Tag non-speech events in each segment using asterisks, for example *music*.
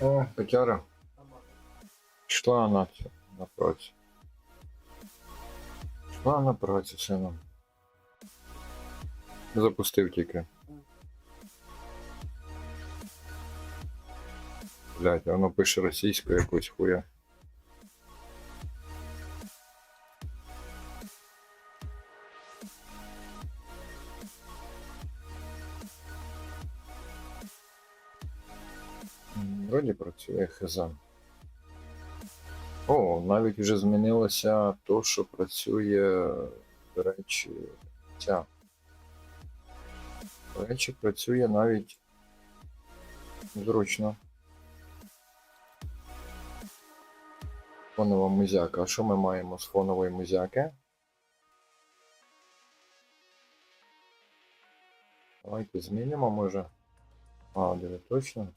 О, Петяра. Шла на, на працю. Шла на працю. Запустив тільки. Блять, воно пише російською якусь хуя. Працює хз. О, навіть вже змінилося то, що працює, до речі, ця. До речі, працює навіть зручно. Фонова музяка. А що ми маємо з фонової музяки? Давайте змінимо, може. А, диви, точно.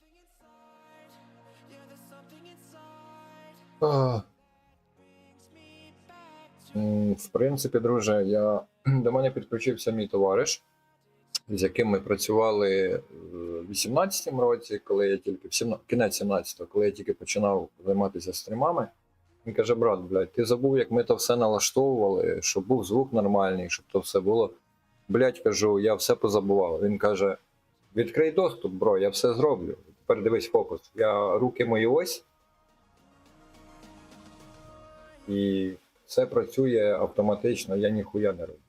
В принципі, друже, я *clears throat* до мене підключився мій товариш, з яким ми працювали в 18-му році, коли я тільки в 17, кінець 17-го, коли я тільки починав займатися стрімами. Він каже: брат, блядь, ти забув, як ми то все налаштовували, щоб був звук нормальний, щоб то все було. Блядь, кажу, я все позабував. Він каже: відкрий доступ, бро, я все зроблю. Тепер дивись фокус. Я руки мої ось. І все працює автоматично, я ніхуя не роблю.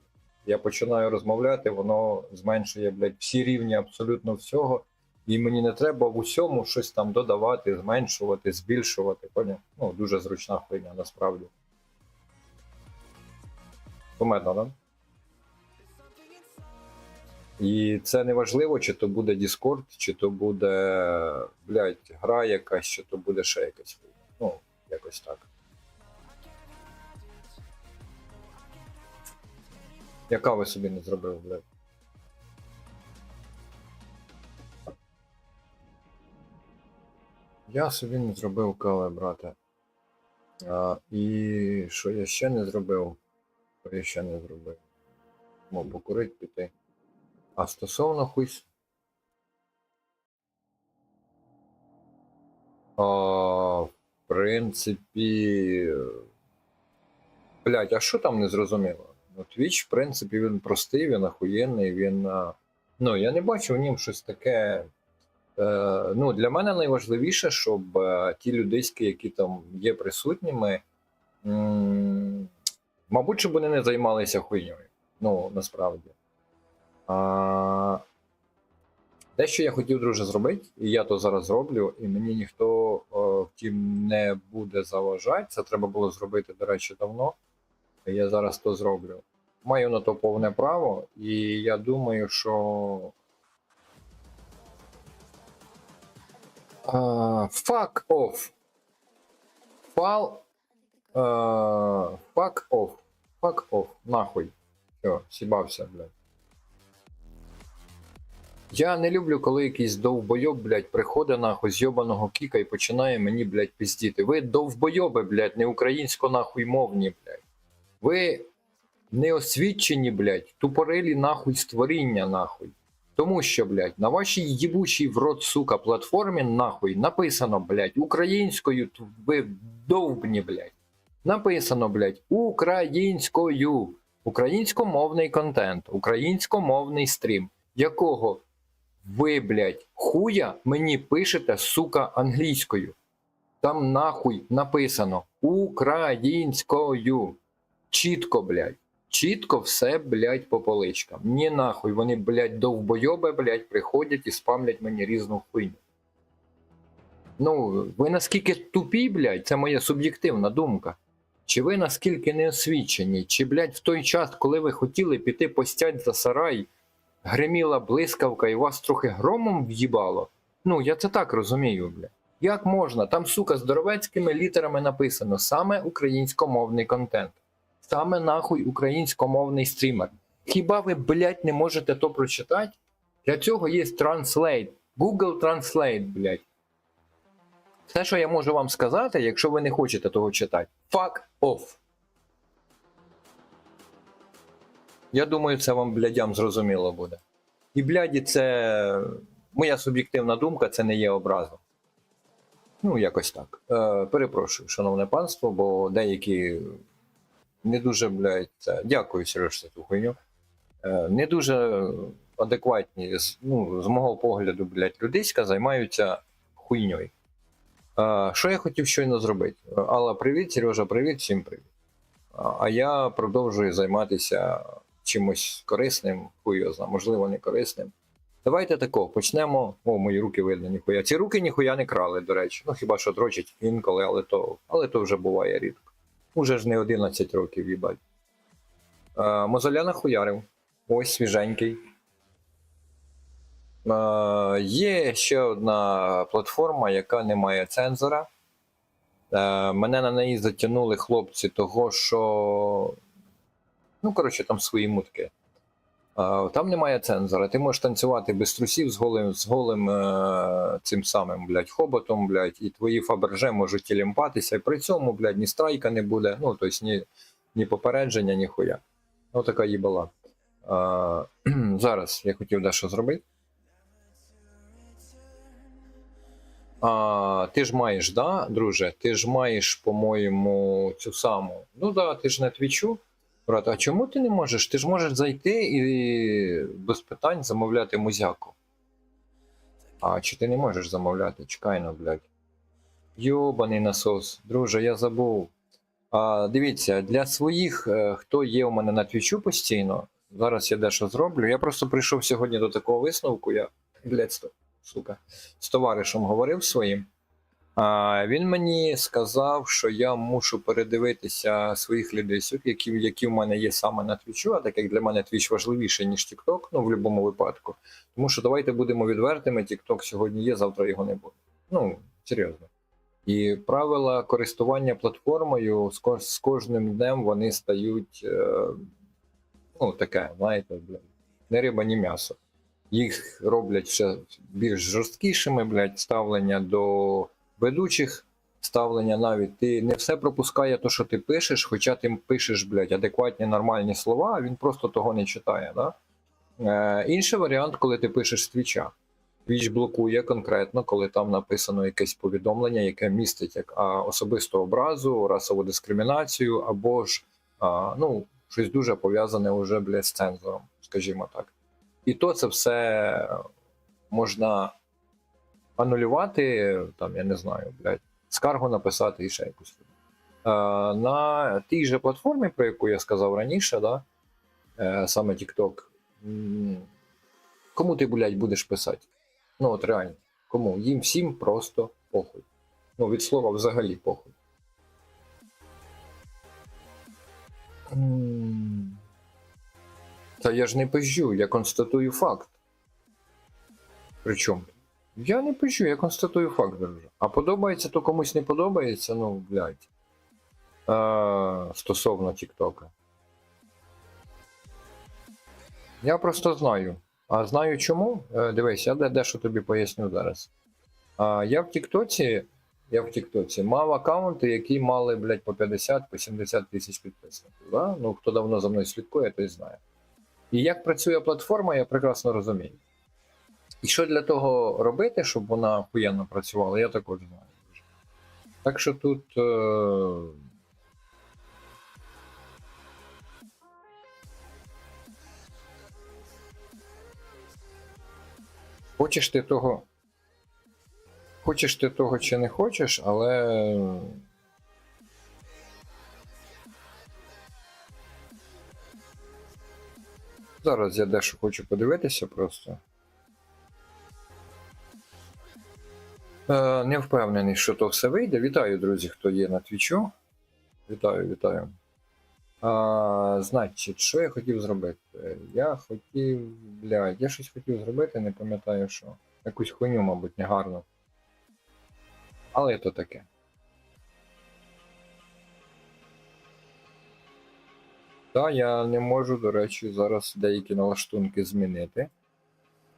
Я починаю розмовляти, воно зменшує, блядь, всі рівні абсолютно всього. І мені не треба в усьому щось там додавати, зменшувати, збільшувати. Поняв? Ну, дуже зручна хуйня, насправді. Кумедно, да? І це не важливо, чи то буде Discord, чи то буде, блядь, гра якась, чи то буде ще якась. Ну, якось так. Яка ви собі не зробив, блядь? Я собі не зробив каве, брате. А, і що я ще не зробив? Що я ще не зробив? Мов покурить піти. А стосовно хусь. А, в принципі. Блять, а що там не зрозуміло? Twitch, в принципі, він простий, він охуєнний, він. Ну, я не бачу в нім щось таке. Е, ну, для мене найважливіше, щоб е, ті людиськи, які там є присутніми, м, мабуть, щоб вони не займалися хуйньою. Ну, насправді. А, те, що я хотів, друже, зробити, і я то зараз зроблю, і мені ніхто е, втім не буде заважати. Це треба було зробити, до речі, давно. Я зараз то зроблю. Маю на то повне право, і я думаю, що Uh, fuck off. Фал. Uh, fuck off. Fuck off. Нахуй. Все, сібався, блядь. Я не люблю, коли якийсь довбойоб, блядь, приходить нахуй з йобаного кіка і починає мені, блядь, пиздіти. Ви довбойоби, блядь, не українсько нахуй мовні, блядь. Ви неосвідчені, блядь, тупорилі нахуй створіння, нахуй. Тому що, блядь, на вашій їбучій в рот, сука, платформі, нахуй, написано, блядь, українською, ви довбні, блядь. Написано, блядь, українською. Українськомовний контент, українськомовний стрім, якого ви, блядь, хуя мені пишете, сука, англійською. Там нахуй написано українською. Чітко, блядь. Чітко все, блядь, по поличкам. Ні нахуй, вони, блядь, довбойоби, блядь, приходять і спамлять мені різну хуйню. Ну, ви наскільки тупі, блядь, це моя суб'єктивна думка. Чи ви наскільки неосвічені, чи, блядь, в той час, коли ви хотіли піти постять за сарай, гриміла блискавка і вас трохи громом в'їбало? Ну, я це так розумію, блядь. Як можна? Там, сука, здоровецькими літерами написано саме українськомовний контент саме нахуй українськомовний стрімер. Хіба ви, блядь, не можете то прочитати? Для цього є Translate. Google Translate, блядь. Все, що я можу вам сказати, якщо ви не хочете того читати. Fuck off. Я думаю, це вам, блядям, зрозуміло буде. І, бляді, це моя суб'єктивна думка, це не є образом. Ну, якось так. Е, перепрошую, шановне панство, бо деякі не дуже, блядь, дякую, Сереж, за ту хуйню. Е, не дуже адекватні, ну, з мого погляду, блядь, людиська займаються хуйньою. Е, що я хотів щойно зробити? Алла, привіт, Сережа, привіт, всім привіт. А- я продовжую займатися чимось корисним, хуй його зна, можливо, не корисним. Давайте тако, почнемо. О, мої руки видно, ніхуя. Ці руки ніхуя не крали, до речі. Ну хіба що дрочать інколи, але то, але то вже буває рідко. Уже ж не 11 років, їбать. Е, Мозоля нахуярив. Ось свіженький. Е, є ще одна платформа, яка не має цензора. Е, мене на неї затягнули хлопці того, що. Ну, коротше, там свої мутки. Там немає цензора. Ти можеш танцювати без трусів з голим, з голим е, цим самим, блядь, хоботом, блядь, і твої фаберже можуть тілімпатися, і при цьому, блядь, ні страйка не буде, ну, тобто ні, ні попередження, ні хуя. Ну, така їбала. Е, *clears throat* зараз я хотів дещо зробити. А, ти ж маєш, да, друже? Ти ж маєш, по-моєму, цю саму. Ну да, ти ж на твічу. Брат, а чому ти не можеш? Ти ж можеш зайти і без питань замовляти музяку. А чи ти не можеш замовляти? Чекай ну, блядь. Йобаний насос. Друже, я забув. А, дивіться, для своїх, е, хто є у мене на твічу постійно, зараз я дещо зроблю. Я просто прийшов сьогодні до такого висновку. Я, блядь, сука, з товаришем говорив своїм. Він мені сказав, що я мушу передивитися своїх лідисів, які, які в мене є саме на твічу, а так як для мене твіч важливіше, ніж TikTok, ну в будь-якому випадку. Тому що давайте будемо відвертими, TikTok сьогодні є, завтра його не буде. Ну, серйозно. І правила користування платформою з, кожним днем вони стають е, ну, таке, знаєте, не риба, ні м'ясо. Їх роблять ще більш жорсткішими, блядь, ставлення до ведучих, ставлення навіть ти не все пропускає то, що ти пишеш, хоча ти пишеш, блядь, адекватні нормальні слова, а він просто того не читає. Да? Е, інший варіант, коли ти пишеш з твіча. Твіч блокує конкретно, коли там написано якесь повідомлення, яке містить як а, особисту образу, расову дискримінацію, або ж а, ну, щось дуже пов'язане вже блядь, з цензором, скажімо так. І то це все можна анулювати, там, я не знаю, блядь, скаргу написати і ще якусь. Е, на тій же платформі, про яку я сказав раніше, да, е, саме TikTok, кому ти, блядь, будеш писати? Ну, от реально, кому? Їм всім просто похуй. Ну, від слова взагалі похуй. Та я ж не пизжу, я констатую факт. Причому? Я не пишу, я констатую факт, друже. А подобається, то комусь не подобається, ну, блядь. Е, стосовно Тіктока. Я просто знаю. А знаю чому? Е, дивись, я дещо тобі поясню зараз. А, я в Тіктоці, я в Тіктоці мав аккаунти, які мали, блядь, по 50, по 70 тисяч підписників. Да? Ну, хто давно за мною слідкує, той знає. І як працює платформа, я прекрасно розумію. І що для того робити, щоб вона охуєнно працювала, я також знаю. Так що тут. Е... Хочеш ти того. Хочеш ти того чи не хочеш, але. Зараз я дещо хочу подивитися просто. Не впевнений, що то все вийде. Вітаю, друзі, хто є на твічу. Вітаю, вітаю. А, значить, що я хотів зробити? Я хотів. Блядь, я щось хотів зробити, не пам'ятаю що. Якусь хуйню, мабуть, негарну. Але то таке. Та я не можу, до речі, зараз деякі налаштунки змінити.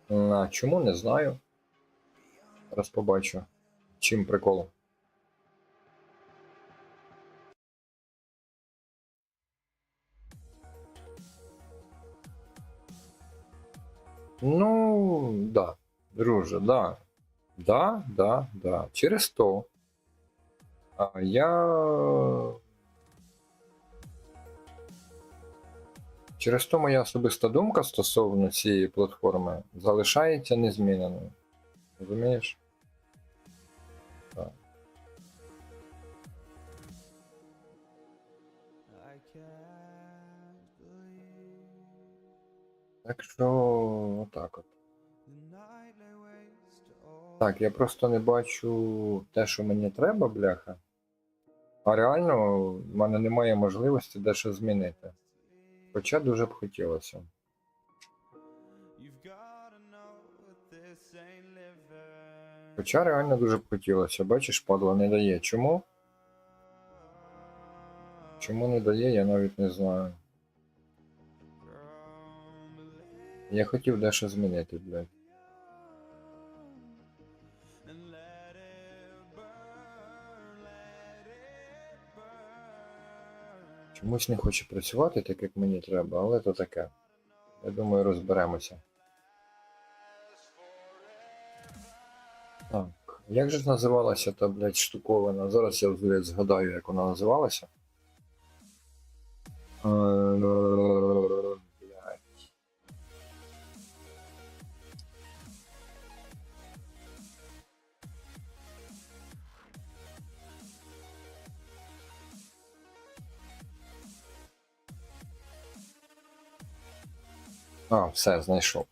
А, чому не знаю. Зараз побачу. Чим прикол. Ну, да, друже, да. Да, да, да. Через то А я. Через то моя особиста думка стосовно цієї платформи залишається незміненою. Розумієш? Так що отак от. Так, я просто не бачу те, що мені треба, бляха. А реально, в мене немає можливості дещо змінити. Хоча дуже б хотілося. Хоча реально дуже б хотілося. Бачиш, падла не дає. Чому? Чому не дає, я навіть не знаю. Я хотів дещо змінити, блядь. Чомусь не хоче працювати так, як мені треба, але то таке. Я думаю, розберемося. Так, як же називалася та, блядь, штуковина? Зараз я блядь, згадаю, як вона називалася. А, все, знайшов.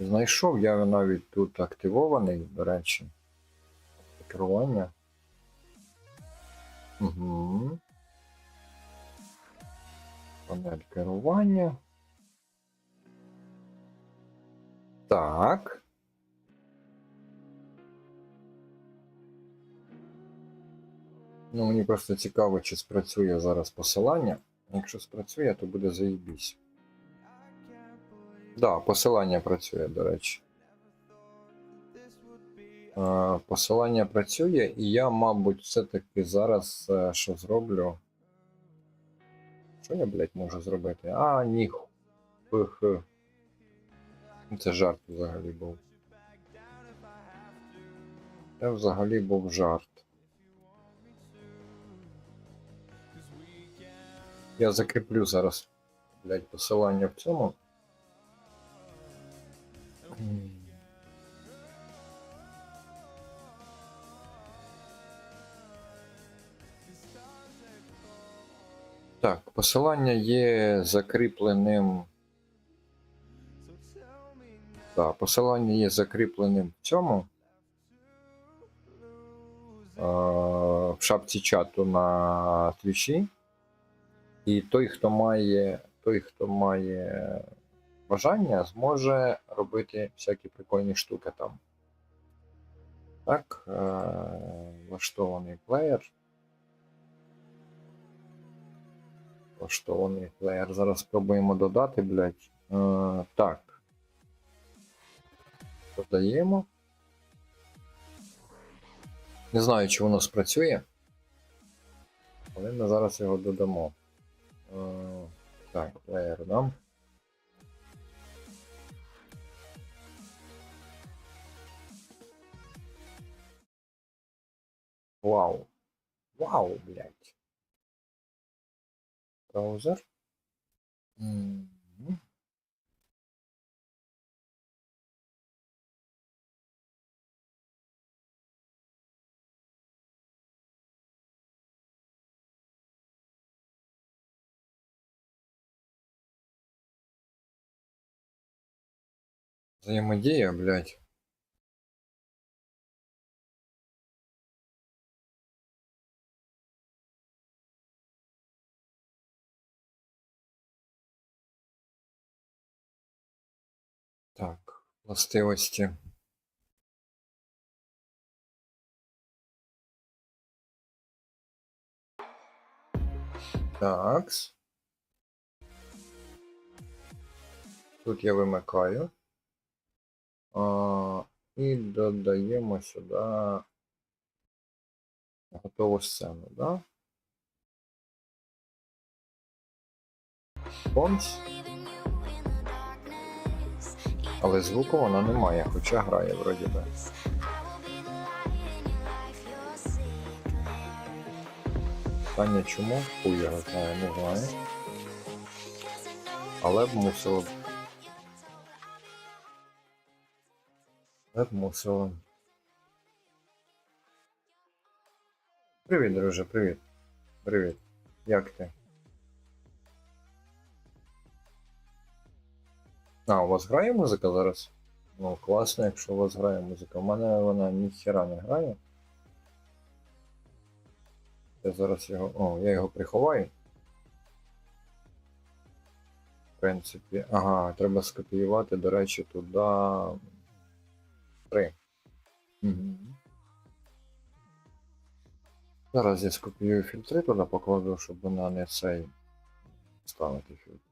Знайшов, я навіть тут активований, до речі. Керування. Угу. Панель керування. Так. Ну, мені просто цікаво, чи спрацює зараз посилання. Якщо спрацює, то буде заїбісь. Да, посилання працює, до речі. Е, Посилання працює, і я, мабуть, все-таки зараз е, що зроблю. Що я, блядь, можу зробити? А, ні. Хх. Ну, Це жарт взагалі був. Це взагалі був жарт. Я закріплю зараз, блядь, посилання в цьому. Так, посилання є закріпленим. Так, посилання є закріпленим в цьому. В шапці чату на твічі. І той, хто має, той, хто має бажання, зможе робити всякі прикольні штуки там. Так, е, влаштований плеєр. Влаштований плеєр. Зараз спробуємо додати, блядь. Е, так. Додаємо. Не знаю, чи воно спрацює. Але ми зараз його додамо. Е, так, плеєр дам. Вау. Вау, блядь. Браузер. Мгм. Взаимодействие, блядь. Властивості. Такс. Тут я вимикаю. А, і додаємо сюди готову сцену, да? Бомс. Але звуку вона не має, хоча грає вроді би. Питання чому? Хуй його знає, не знаю. Але б мусило. б. Але б мусило. Привіт, друже, привіт. Привіт. Як ти? А, у вас грає музика зараз? Ну, класно, якщо у вас грає музика. У мене вона ніхіра не грає. Я зараз його. О, я його приховаю. В принципі. Ага, треба скопіювати, до речі, туди. Три. Угу. Зараз я скопіюю фільтри туди покладу, щоб вона не цей ставити фільтр.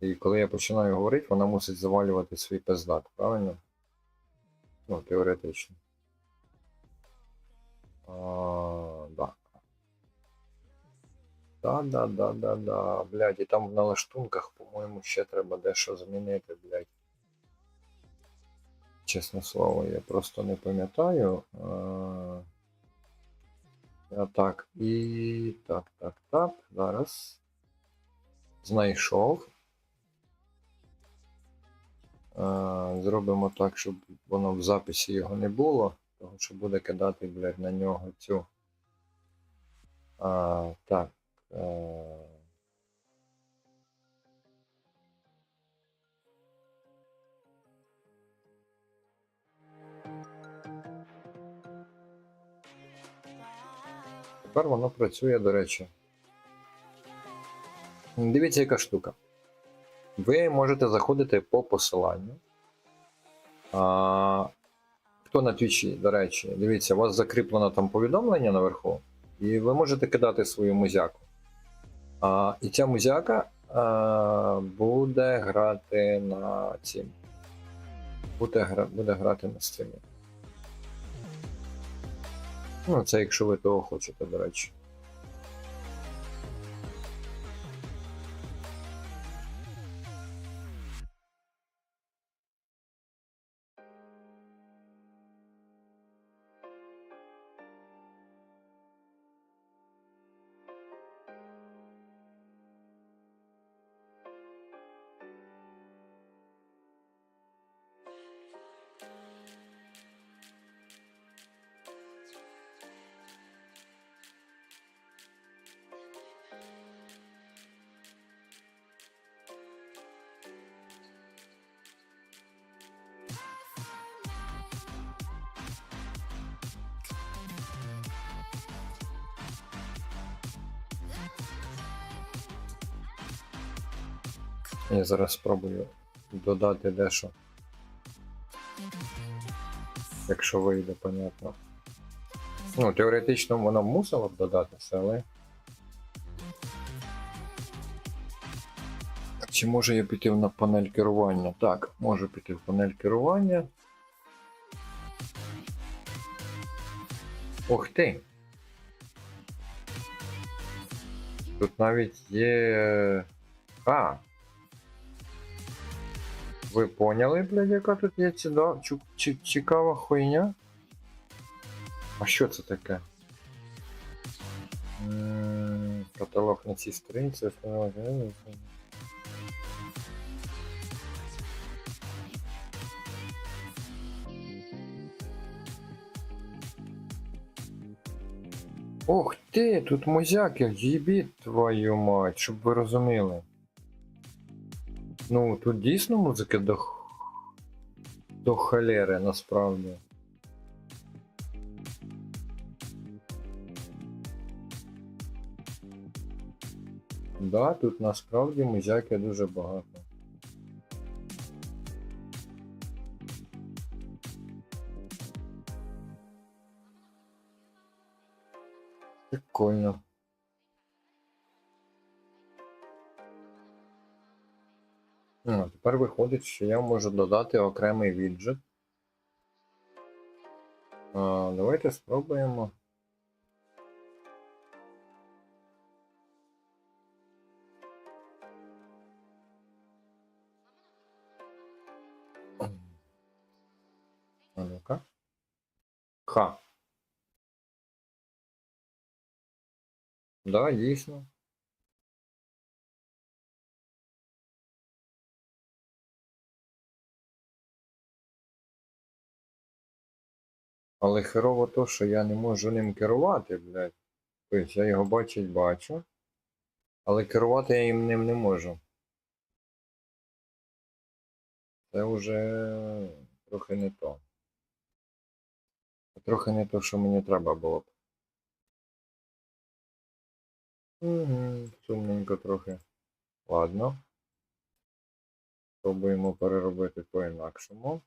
І коли я починаю говорити, вона мусить завалювати свій пиздак, правильно? Ну, теоретично. А, да. Да, да, да, да, да. Блядь, і там в налаштунках, по-моєму, ще треба дещо змінити, блядь. Чесне слово, я просто не пам'ятаю. А, так, і так, так, так. Зараз. Знайшов. А, Зробимо так, щоб воно в записі його не було, тому що буде кидати, блядь, на нього цю. А, так. Е... Тепер воно працює, до речі. Дивіться, яка штука. Ви можете заходити по посиланню. А, хто на твічі, до речі, дивіться, у вас закріплено там повідомлення наверху, і ви можете кидати свою музяку. А, і ця музяка а, буде грати на цім. Буде, буде грати на стрімі. Ну, це якщо ви того хочете, до речі. Я зараз спробую додати дещо. Якщо вийде, понятно. Ну, теоретично воно мусило б додатися, але. Чи можу я піти на панель керування? Так, можу піти в панель керування. Ух ти! Тут навіть є. А! Ви поняли, блядь, яка тут є ціда? Цікава хуйня? А що це таке? Каталог на цій сторінці. героя. Ух ти, тут музяки, їбіть твою мать, щоб ви розуміли. Ну, тут дійсно музики до, до холери, насправді. Да, тут насправді музяки дуже багато. Прикольно. Ну, тепер виходить, що я можу додати окремий віджит. А, давайте спробуємо. А ну-ка. Ха. Да, дійсно. Але херово то, що я не можу ним керувати, блядь. Тобто я його бачить бачу, але керувати я їм ним не можу. Це вже трохи не то. Трохи не то, що мені треба було б. Угу, сумненько трохи. Ладно. Спробуємо переробити по-інакшому.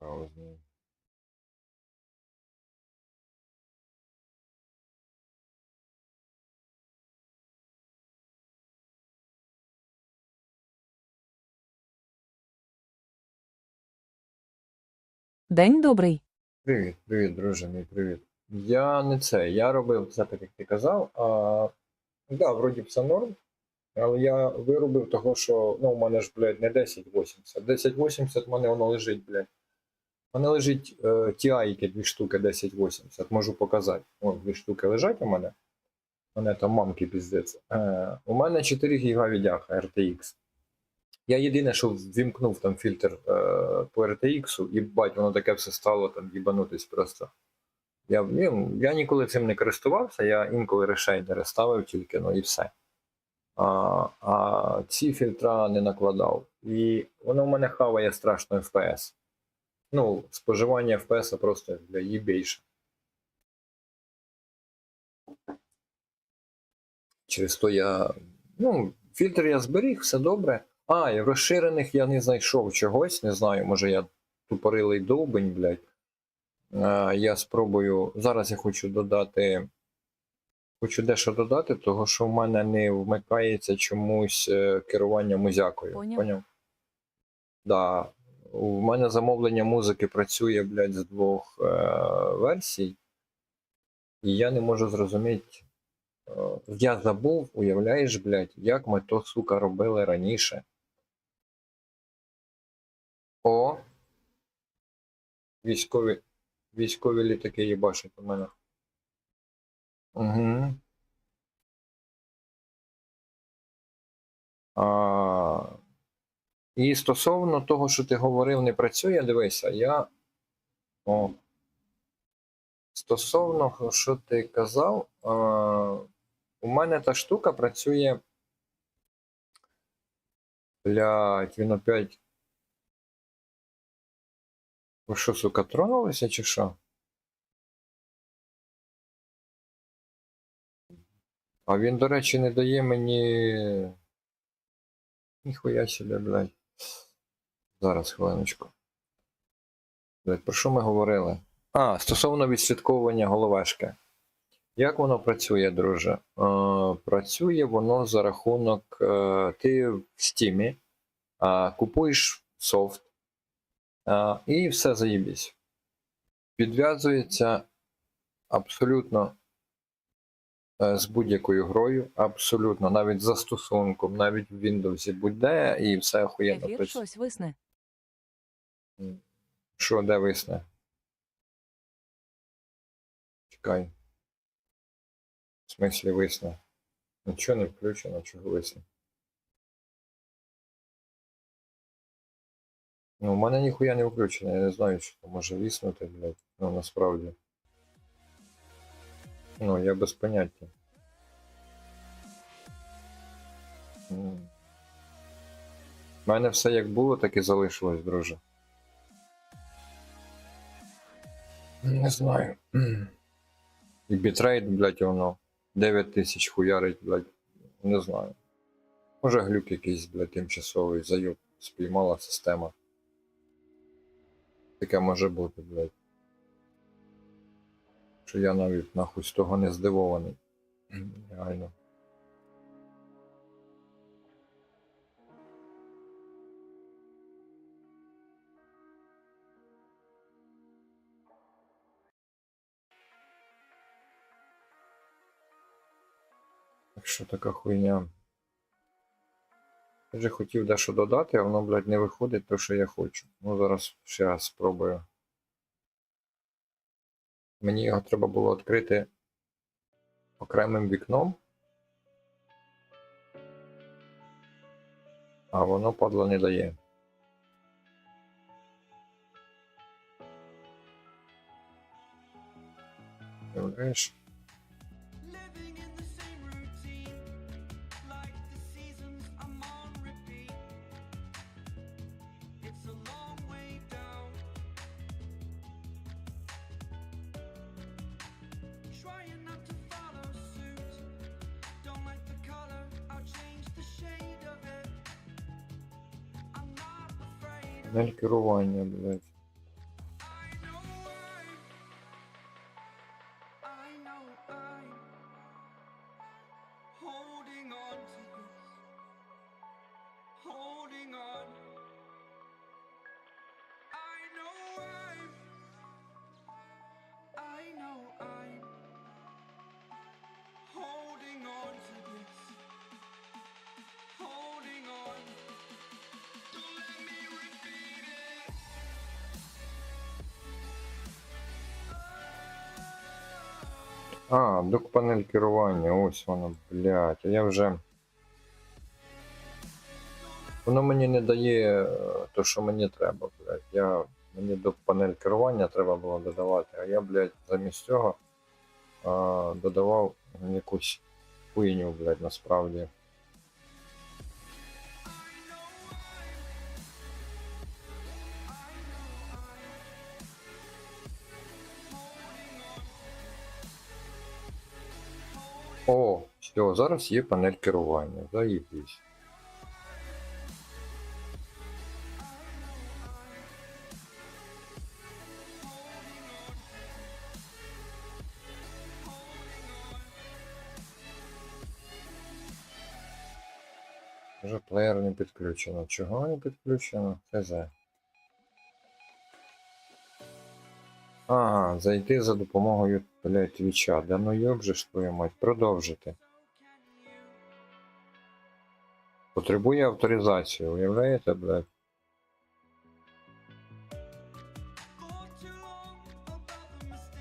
Паузний. День добрий. Привіт, привіт, друже мій, привіт. Я не це, я робив це так, як ти казав. А, да, вроді все норм. Але я виробив того, що ну, у мене ж, блядь, не 1080. 1080 в мене воно лежить, блядь. У мене лежить е, TI, дві штуки 1080, можу показати. О, дві штуки лежать у мене. У мене там мамки піздець. Е, у мене 4 ГБ відяха RTX. Я єдине, що ввімкнув там фільтр е, по RTX, і бать, воно таке все стало там їбанутись просто. Я, ну, я ніколи цим не користувався, я інколи решейдери ставив тільки, ну і все. А, а ці фільтра не накладав. І воно в мене хаває страшно FPS. Ну, споживання FPS просто для їбейше. Через то я. Ну, фільтр я зберіг, все добре. А, і в розширених я не знайшов чогось, не знаю, може я тупорилий довбень, блядь. Я спробую. Зараз я хочу додати. Хочу дещо додати, того що в мене не вмикається чомусь е, керування музякою. Поняв. Поняв? Да. У мене замовлення музики працює, блядь, з двох е, версій. І я не можу зрозуміти. е, Я забув, уявляєш, блядь, як ми то, сука, робили раніше. О! Військові, військові літаки їбашать у мене. Угу. А, і стосовно того, що ти говорив, не працює, дивися, я. О. Стосовно, що ти казав, а, у мене та штука працює. Блять, він опять. Ви що, сука, тронулися чи що? А він, до речі, не дає мені. Ніхуя себе, блядь. Зараз хвилиночку. Про що ми говорили? А, стосовно відслідковування головешки. Як воно працює, друже? Е, працює воно за рахунок. Е, ти в стімі купуєш софт і все заїбісь. Підв'язується абсолютно з будь-якою грою, абсолютно, навіть застосунком, навіть в Windows будь-де, і все охуєнно Ефір щось висне. Що, де висне? Чекай. В смислі висне? Нічого не включено, чого висне? Ну, у мене ніхуя не включено, я не знаю, що може виснути, блядь. Ну, насправді. Ну, я без поняття. У мене все як було, так і залишилось, друже. Не знаю. І бітрейт, блядь, воно 9 тисяч хуярить, блядь. Не знаю. Може глюк якийсь, блядь, тимчасовий зайоб спіймала система. Таке може бути, блядь. Що я навіть нахуй з того не здивований. Реально. Так що така хуйня. Я вже хотів дещо додати, а воно, блядь, не виходить те, що я хочу. Ну, зараз ще раз спробую. Мені його треба було відкрити окремим вікном. А воно падло не дає. Уявляєш? Панель керування, блядь. А, док панель керування, ось воно, блядь. А я вже. Воно мені не дає е, то, що мені треба, блядь. Я... Мені док панель керування треба було додавати, а я, блядь, замість цього а, додавав якусь хуйню, блядь, насправді. О, все, зараз є панель керування. Заїбись. Вже плеєр не підключено. Чого не підключено? ХЗ. Ага, зайти за допомогою, блядь, твіча. Да ну йоб же ж твою мать, продовжити. Потребує авторизації, уявляєте, блядь?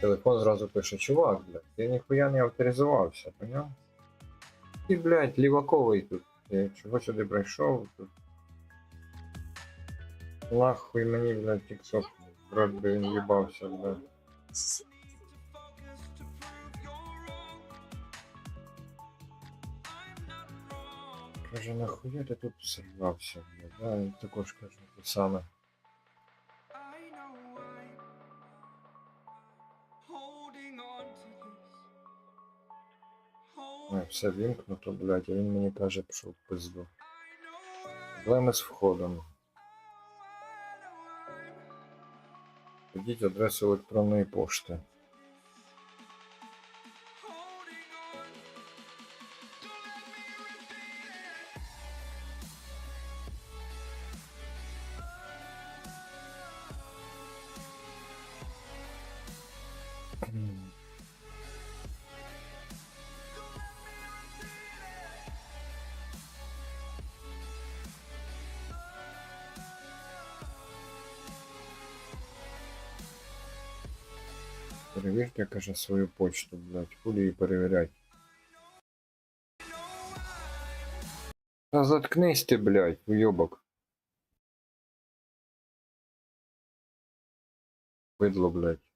Телефон зразу пише, чувак, блядь, я ніхуя не авторизувався, поняв? І, блядь, ліваковий тут. Я чого сюди прийшов тут? Нахуй мені, блядь, тік-сок, брат би він їбався, wrong. Каже, нахуя ти тут сорвався, блядь? Да, він також каже те саме. Hold, все вімкнуто, блядь, а він мені каже, пішов в пизду. Проблеми з входом. Введіть адресу електронної пошти. Каже, свою почту, блядь. Хули її перевірять. Та заткнись ти, блядь, уйобок. Видло, блядь.